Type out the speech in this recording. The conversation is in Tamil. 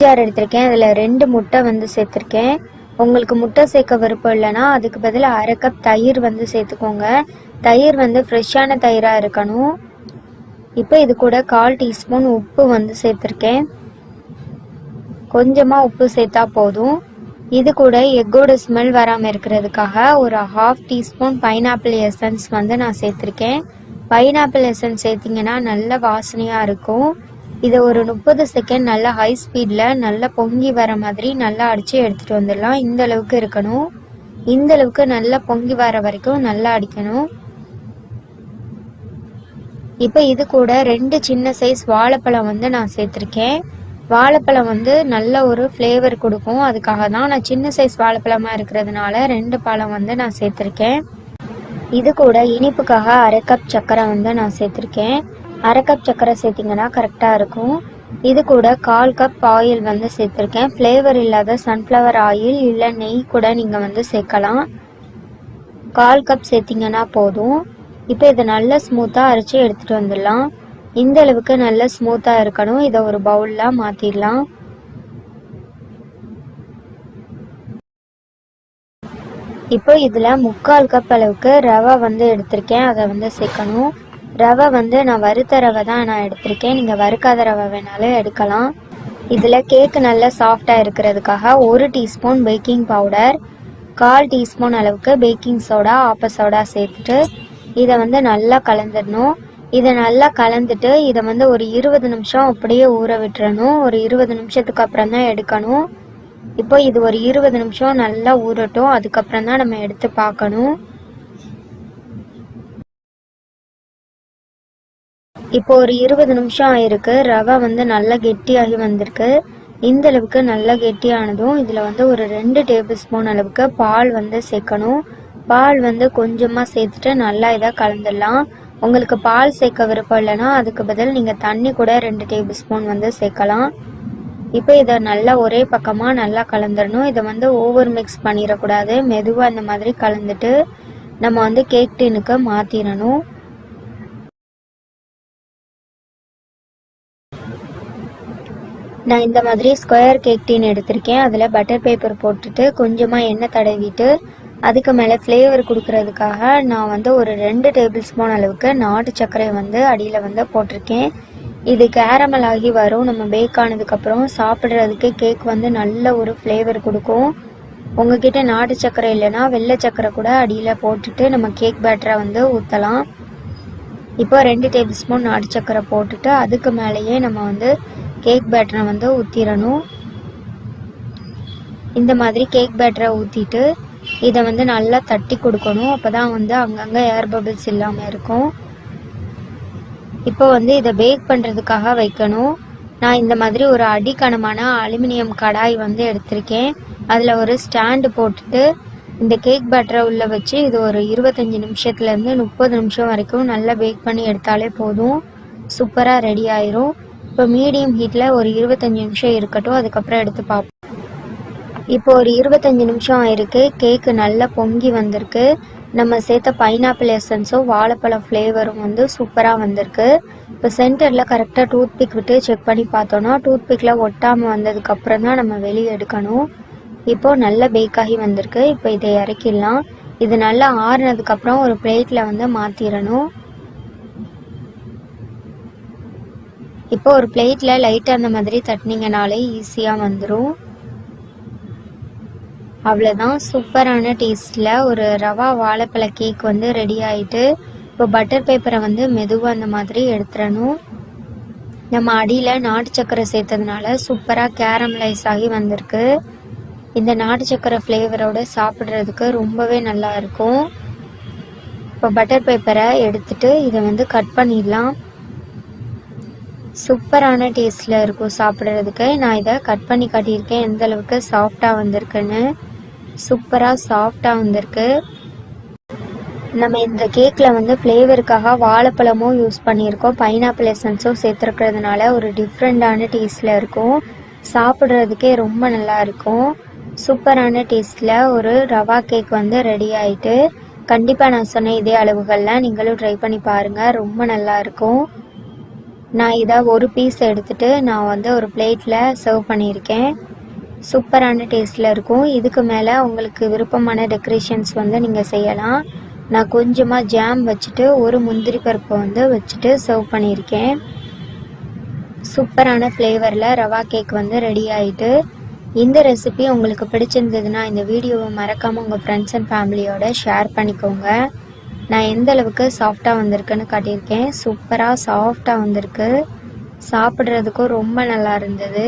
ஜார் எடுத்திருக்கேன். அதில் ரெண்டு முட்டை வந்து சேர்த்துருக்கேன். உங்களுக்கு முட்டை சேர்க்க விருப்பம் இல்லைன்னா அதுக்கு பதிலாக அரை கப் தயிர் வந்து சேர்த்துக்கோங்க. தயிர் வந்து ஃப்ரெஷ்ஷான தயிராக இருக்கணும். இப்போ இது கூட கால் டீஸ்பூன் உப்பு வந்து சேர்த்துருக்கேன். கொஞ்சமாக உப்பு சேர்த்தா போதும். இது கூட எக்கோட ஸ்மெல் வராமல் இருக்கிறதுக்காக ஒரு ஹாஃப் டீஸ்பூன் பைனாப்பிள் எசன்ஸ் வந்து நான் சேர்த்துருக்கேன். பைனாப்பிள் எசன்ஸ் சேர்த்திங்கன்னா நல்ல வாசனையாக இருக்கும். இதை ஒரு முப்பது செகண்ட் நல்லா ஹை ஸ்பீடில் நல்லா பொங்கி வர மாதிரி நல்லா அடித்து எடுத்துகிட்டு வந்துடலாம். இந்த அளவுக்கு இருக்கணும். இந்த அளவுக்கு நல்லா பொங்கி வர வரைக்கும் நல்லா அடிக்கணும். இப்போ இது கூட ரெண்டு சின்ன சைஸ் வாழைப்பழம் வந்து நான் சேர்த்துருக்கேன். வாழைப்பழம் வந்து நல்ல ஒரு ஃப்ளேவர் கொடுக்கும். அதுக்காக தான் நான் சின்ன சைஸ் வாழைப்பழமாக இருக்கிறதுனால ரெண்டு பழம் வந்து நான் சேர்த்துருக்கேன். இது கூட இனிப்புக்காக அரை கப் சர்க்கரை வந்து நான் சேர்த்துருக்கேன். அரை கப் சர்க்கரை சேர்த்திங்கன்னா கரெக்டாக இருக்கும். இது கூட கால் கப் ஆயில் வந்து சேர்த்துருக்கேன். ஃப்ளேவர் இல்லாத சன்ஃப்ளவர் ஆயில் இல்லை நெய் கூட நீங்கள் வந்து சேர்க்கலாம். கால் கப் சேர்த்திங்கன்னா போதும். இப்போ இதை நல்லா ஸ்மூத்தாக அரைச்சி எடுத்துகிட்டு வந்துடலாம். இந்த அளவுக்கு நல்ல ஸ்மூத்தாக இருக்கணும். இதை ஒரு பவுலில் மாற்றிடலாம் இப்போ இதில் முக்கால் கப் அளவுக்கு ரவை வந்து எடுத்திருக்கேன். அதை வந்து சேர்க்கணும். ரவை வந்து நான் வறுத்த ரவை தான் நான் எடுத்திருக்கேன். நீங்கள் வறுக்காத ரவை வேணாலும் எடுக்கலாம். இதில் கேக்கு நல்லா சாஃப்டாக இருக்கிறதுக்காக ஒரு டீஸ்பூன் பேக்கிங் பவுடர் கால் டீஸ்பூன் அளவுக்கு பேக்கிங் சோடா ஆப்ப சோடா சேர்த்துட்டு இதை வந்து நல்லா கலந்துடணும். இதை நல்லா கலந்துட்டு இதை வந்து ஒரு இருபது நிமிஷம் அப்படியே ஊற விட்டுறணும். ஒரு இருபது நிமிஷத்துக்கு அப்புறம் தான் எடுக்கணும். இப்போ இது ஒரு இருபது நிமிஷம் நல்லா ஊறட்டும். அதுக்கப்புறம் தான் நம்ம எடுத்து பார்க்கணும். இப்போ ஒரு இருபது நிமிஷம் ஆயிருக்கு. ரவை வந்து நல்லா கெட்டியாகி வந்திருக்கு. இந்த அளவுக்கு நல்லா கெட்டியானதும் இதில் வந்து ஒரு ரெண்டு டேபிள் ஸ்பூன் அளவுக்கு பால் வந்து சேர்க்கணும். பால் வந்து கொஞ்சமாக சேர்த்துட்டு நல்லா இதாக கலந்துடலாம். உங்களுக்கு பால் சேர்க்க விருப்பம் இல்லைன்னா அதுக்கு பதில் நீங்கள் தண்ணி கூட ரெண்டு டேபிள் ஸ்பூன் வந்து சேர்க்கலாம். இப்போ இதை நல்லா ஒரே பக்கமாக நல்லா கலந்துடணும். இதை வந்து ஓவர் மிக்ஸ் பண்ணிடக்கூடாது. மெதுவாக இந்த மாதிரி கலந்துட்டு நம்ம வந்து கேக் டின்னுக்கு மாற்றிடணும் நான் இந்த மாதிரி ஸ்கொயர் கேக் டீன் எடுத்திருக்கேன். அதில் பட்டர் பேப்பர் போட்டுட்டு கொஞ்சமாக எண்ணெய் தடவிட்டு அதுக்கு மேலே ஃப்ளேவர் கொடுக்கறதுக்காக நான் வந்து ஒரு ரெண்டு டேபிள் ஸ்பூன் அளவுக்கு நாட்டு சர்க்கரை வந்து அடியில் வந்து போட்டிருக்கேன். இது கேரமல் ஆகி வரும். நம்ம பேக் ஆனதுக்கப்புறம் சாப்பிட்றதுக்கு கேக் வந்து நல்ல ஒரு ஃப்ளேவர் கொடுக்கும். உங்ககிட்ட நாட்டு சர்க்கரை இல்லைன்னா வெள்ளை சர்க்கரை கூட அடியில் போட்டுட்டு நம்ம கேக் பேட்டரை வந்து ஊற்றலாம் இப்போ ரெண்டு டேபிள் ஸ்பூன் நாட்டு சர்க்கரை போட்டுட்டு அதுக்கு மேலேயே நம்ம வந்து கேக் பேட்டரை வந்து ஊற்றிடணும் இந்த மாதிரி கேக் பேட்டரை ஊற்றிட்டு இதை வந்து நல்லா தட்டி கொடுக்கணும். அப்போ தான் வந்து அங்கங்கே ஏர் பபிள்ஸ் இல்லாமல் இருக்கும். இப்போ வந்து இதை பேக் பண்ணுறதுக்காக வைக்கணும். நான் இந்த மாதிரி ஒரு அடிக்கணமான அலுமினியம் கடாய் வந்து எடுத்திருக்கேன். அதில் ஒரு ஸ்டாண்டு போட்டுட்டு இந்த கேக் பேட்டரை உள்ளே வச்சு இது ஒரு இருபத்தஞ்சி நிமிஷத்துலேருந்து முப்பது நிமிஷம் வரைக்கும் நல்லா பேக் பண்ணி எடுத்தாலே போதும். சூப்பராக ரெடி ஆயிரும். இப்போ மீடியம் ஹீட்டில் ஒரு இருபத்தஞ்சி நிமிஷம் இருக்கட்டும் அதுக்கப்புறம் எடுத்து பார்ப்போம் இப்போ ஒரு இருபத்தஞ்சி நிமிஷம் ஆயிருக்கு. கேக்கு நல்லா பொங்கி வந்திருக்கு. நம்ம சேர்த்த பைனாப்பிள் எசன்ஸும் வாழைப்பழம் ஃப்ளேவரும் வந்து சூப்பராக வந்திருக்கு. இப்போ சென்டரில் கரெக்டாக டூத் பிக் விட்டு செக் பண்ணி பார்த்தோன்னா டூத் பிக்கில் ஒட்டாமல் வந்ததுக்கப்புறம் தான் நம்ம வெளியே எடுக்கணும். இப்போது நல்லா பேக் ஆகி வந்திருக்கு. இப்போ இதை இறக்கிடலாம். இது நல்லா ஆறுனதுக்கப்புறம் ஒரு பிளேட்டில் வந்து மாற்றிடணும் இப்போ ஒரு பிளேட்டில் லைட்டாக அந்த மாதிரி தட்டினீங்கனாலே ஈஸியாக வந்துடும் அவ்வளோதான் சூப்பரான டேஸ்ட்டில் ஒரு ரவா வாழைப்பழ கேக் வந்து ரெடி ஆகிட்டு இப்போ பட்டர் பேப்பரை வந்து மெதுவாக அந்த மாதிரி எடுத்துடணும் நம்ம அடியில் நாட்டு சக்கரை சேர்த்ததுனால சூப்பராக கேரமலைஸ் ஆகி வந்திருக்கு. இந்த நாட்டு சக்கரை ஃப்ளேவரோடு சாப்பிட்றதுக்கு ரொம்பவே நல்லா இருக்கும். இப்போ பட்டர் பேப்பரை எடுத்துட்டு இதை வந்து கட் பண்ணிடலாம். சூப்பரான டேஸ்டில் இருக்கும் சாப்பிட்றதுக்கு. நான் இதை கட் பண்ணி காட்டியிருக்கேன். எந்த அளவுக்கு சாஃப்டாக வந்திருக்குன்னு. சூப்பராக சாஃப்டாக வந்திருக்கு. நம்ம இந்த கேக்கில் வந்து ஃப்ளேவருக்காக வாழைப்பழமும் யூஸ் பண்ணியிருக்கோம். பைனாப்பிள் எசன்ஸும் சேர்த்துருக்கிறதுனால ஒரு டிஃப்ரெண்ட்டான டேஸ்டில் இருக்கும். சாப்பிட்றதுக்கே ரொம்ப நல்லா இருக்கும். சூப்பரான டேஸ்ட்டில் ஒரு ரவா கேக் வந்து ரெடி ஆயிட்டு. கண்டிப்பாக நான் சொன்ன இதே அளவுகளில் நீங்களும் ட்ரை பண்ணி பாருங்கள் ரொம்ப நல்லா இருக்கும். நான் இதை ஒரு பீஸ் எடுத்துட்டு நான் வந்து ஒரு பிளேட்டில் சர்வ் பண்ணியிருக்கேன். சூப்பரான டேஸ்ட்டில் இருக்கும். இதுக்கு மேலே உங்களுக்கு விருப்பமான டெக்கரேஷன்ஸ் வந்து நீங்கள் செய்யலாம். நான் கொஞ்சமாக ஜாம் வச்சுட்டு ஒரு முந்திரி பருப்பை வந்து வச்சுட்டு சர்வ் பண்ணியிருக்கேன். சூப்பரான ஃப்ளேவரில் ரவா கேக் வந்து ரெடி ஆகிட்டு இந்த ரெசிபி உங்களுக்கு பிடிச்சிருந்ததுன்னா இந்த வீடியோவை மறக்காமல் உங்கள் ஃப்ரெண்ட்ஸ் அண்ட் ஃபேமிலியோட ஷேர் பண்ணிக்கோங்க. நான் எந்த அளவுக்கு சாஃப்டாக வந்திருக்குன்னு காட்டியிருக்கேன். சூப்பராக சாஃப்டாக வந்திருக்கு. சாப்பிட்றதுக்கும் ரொம்ப நல்லா இருந்தது.